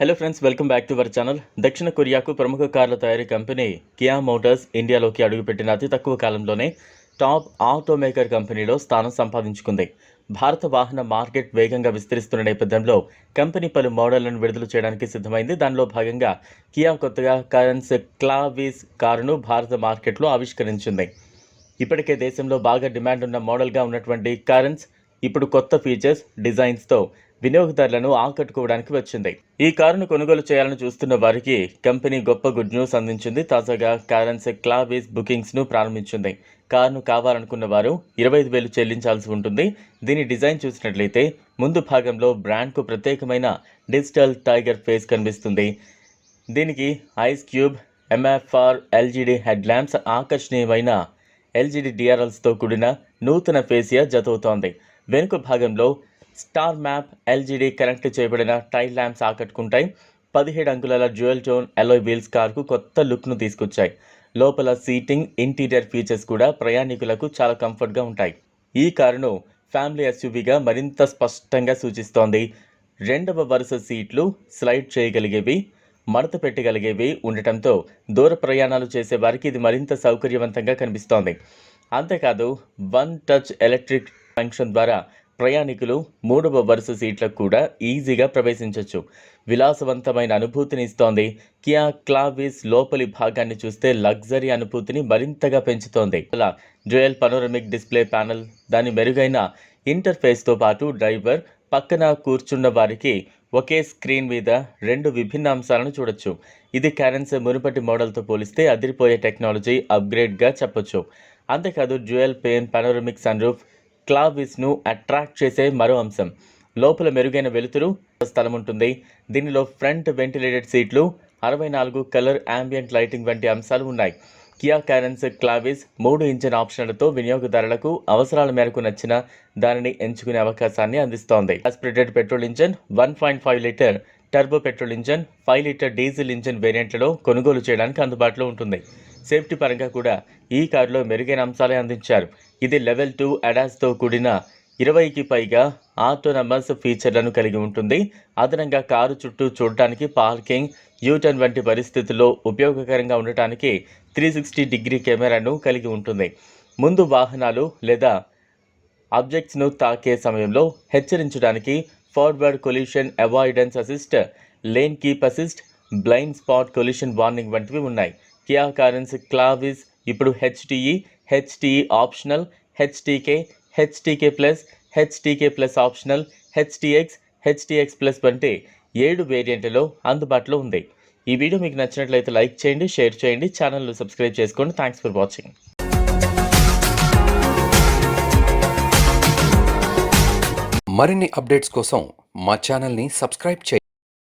Hello friends welcome back to our channel దక్షిణ కొరియాకు ప్రముఖ కార్ల తయారీ కంపెనీ కియా మోటార్స్ ఇండియాలోకి అడుగుపెట్టిన అతి తక్కువ కాలంలోనే టాప్ ఆటోమేకర్ కంపెనీలో స్థానం సంపాదించుకుంది. భారత వాహన మార్కెట్ వేగంగా విస్తరిస్తున్న నేపథ్యంలో కంపెనీ పలు మోడళ్ళను విడుదల చేయడానికి సిద్ధమైంది. దానిలో భాగంగా కియా కొత్తగా కరెన్స్ క్లావిస్ కారును భారత మార్కెట్లో ఆవిష్కరించింది. ఇప్పటికే దేశంలో బాగా డిమాండ్ ఉన్న మోడల్గా ఉన్నటువంటి కరెన్స్ ఇప్పుడు కొత్త ఫీచర్స్ డిజైన్స్తో వినియోగదారులను ఆకట్టుకోవడానికి వచ్చింది. ఈ కారును కొనుగోలు చేయాలని చూస్తున్న వారికి కంపెనీ గొప్ప గుడ్ న్యూస్ అందించింది. తాజాగా కారెన్స్ క్లాబీస్ బుకింగ్స్ను ప్రారంభించింది. కారును కావాలనుకున్న వారు ఇరవై ఐదు వేలు చెల్లించాల్సి ఉంటుంది. దీని డిజైన్ చూసినట్లయితే ముందు భాగంలో బ్రాండ్కు ప్రత్యేకమైన డిజిటల్ టైగర్ ఫేస్ కనిపిస్తుంది. దీనికి ice cube MFR LED head lamps ఆకర్షణీయమైన ఎల్జీడీ డిఆర్ఎల్స్తో కూడిన నూతన ఫేసియా జతవుతోంది. వెనుక భాగంలో స్టార్ మ్యాప్ ఎల్జీడీ కనెక్ట్ చేయబడిన టైల్ ల్యాంప్స్ ఆకట్టుకుంటాయి. పదిహేడు అంగుళాల డ్యూయల్ టోన్ ఎలోయ్ వీల్స్ కార్కు కొత్త లుక్ను తీసుకొచ్చాయి. లోపల సీటింగ్ ఇంటీరియర్ ఫీచర్స్ కూడా ప్రయాణికులకు చాలా కంఫర్ట్గా ఉంటాయి. ఈ కారును ఫ్యామిలీ ఎస్యూవీగా మరింత స్పష్టంగా సూచిస్తోంది. రెండవ వరుస సీట్లు స్లైడ్ చేయగలిగేవి మడత పెట్టగలిగేవి ఉండటంతో దూర ప్రయాణాలు చేసే వారికి ఇది మరింత సౌకర్యవంతంగా కనిపిస్తోంది. అంతేకాదు వన్ టచ్ ఎలక్ట్రిక్ ఫంక్షన్ ద్వారా ప్రయాణికులు మూడవ వరుస సీట్లకు కూడా ఈజీగా ప్రవేశించవచ్చు విలాసవంతమైన అనుభూతిని ఇస్తోంది. కియా క్లావిస్ లోపలి భాగాన్ని చూస్తే లగ్జరీ అనుభూతిని మరింతగా పెంచుతోంది. అలా డ్యూయల్ పనోరమిక్ డిస్ప్లే ప్యానెల్ దాని మెరుగైన ఇంటర్ఫేస్తో పాటు డ్రైవర్ పక్కన కూర్చున్న వారికి ఒకే స్క్రీన్ మీద రెండు విభిన్న అంశాలను చూడొచ్చు. ఇది క్యారెన్స్ మునుపటి మోడల్తో పోలిస్తే అదిరిపోయే టెక్నాలజీ అప్గ్రేడ్గా చెప్పొచ్చు. అంతేకాదు డ్యూయల్ పెయిన్ పనోరమిక్ సన్రూఫ్ క్లావిస్ను అట్రాక్ట్ చేసే మరో అంశం. లోపల మెరుగైన వెలుతురు స్థలం ఉంటుంది దీనిలో ఫ్రంట్ వెంటిలేటెడ్ సీట్లు అరవై నాలుగు కలర్ యాంబియంట్ లైటింగ్ వంటి అంశాలు ఉన్నాయి. కియా క్యారెన్స్ క్లావిస్ మూడు ఇంజిన్ ఆప్షన్లతో వినియోగదారులకు అవసరాల మేరకు నచ్చిన దానిని ఎంచుకునే అవకాశాన్ని అందిస్తోంది. Aspirated petrol engine one point five litre turbo petrol engine five litre diesel engine వేరియంట్లలో కొనుగోలు చేయడానికి అందుబాటులో ఉంటుంది. సేఫ్టీ పరంగా కూడా ఈ కారులో మెరుగైన అంశాలే అందించారు. ఇది లెవెల్ టూ అడాస్తో కూడిన ఇరవైకి పైగా ఆటోనమస్ ఫీచర్లను కలిగి ఉంటుంది. అదనంగా కారు చుట్టూ చూడటానికి పార్కింగ్ యూటర్న్ వంటి పరిస్థితుల్లో ఉపయోగకరంగా ఉండటానికి త్రీ సిక్స్టీ డిగ్రీ కెమెరాను కలిగి ఉంటుంది. ముందు వాహనాలు లేదా ఆబ్జెక్ట్స్ను తాకే సమయంలో హెచ్చరించడానికి forward collision avoidance assist lane keep assist blind spot collision warning వంటివి ఉన్నాయి. కియా కారెన్స్ క్లావిస్ ఇప్పుడు HTE HTE optional HTK HTK plus HTK plus optional HTX HTX plus వంటి ఏడు వేరియంట్లలో అందుబాటులో ఉంది. ఈ వీడియో మీకు నచ్చినట్లయితే లైక్ చేయండి షేర్ చేయండి ఛానల్ను సబ్స్క్రైబ్ చేసుకోండి. థ్యాంక్స్ ఫర్ వాచింగ్ మరిన్ని అప్డేట్స్ కోసం మా ఛానల్ని సబ్స్క్రైబ్ చేయండి.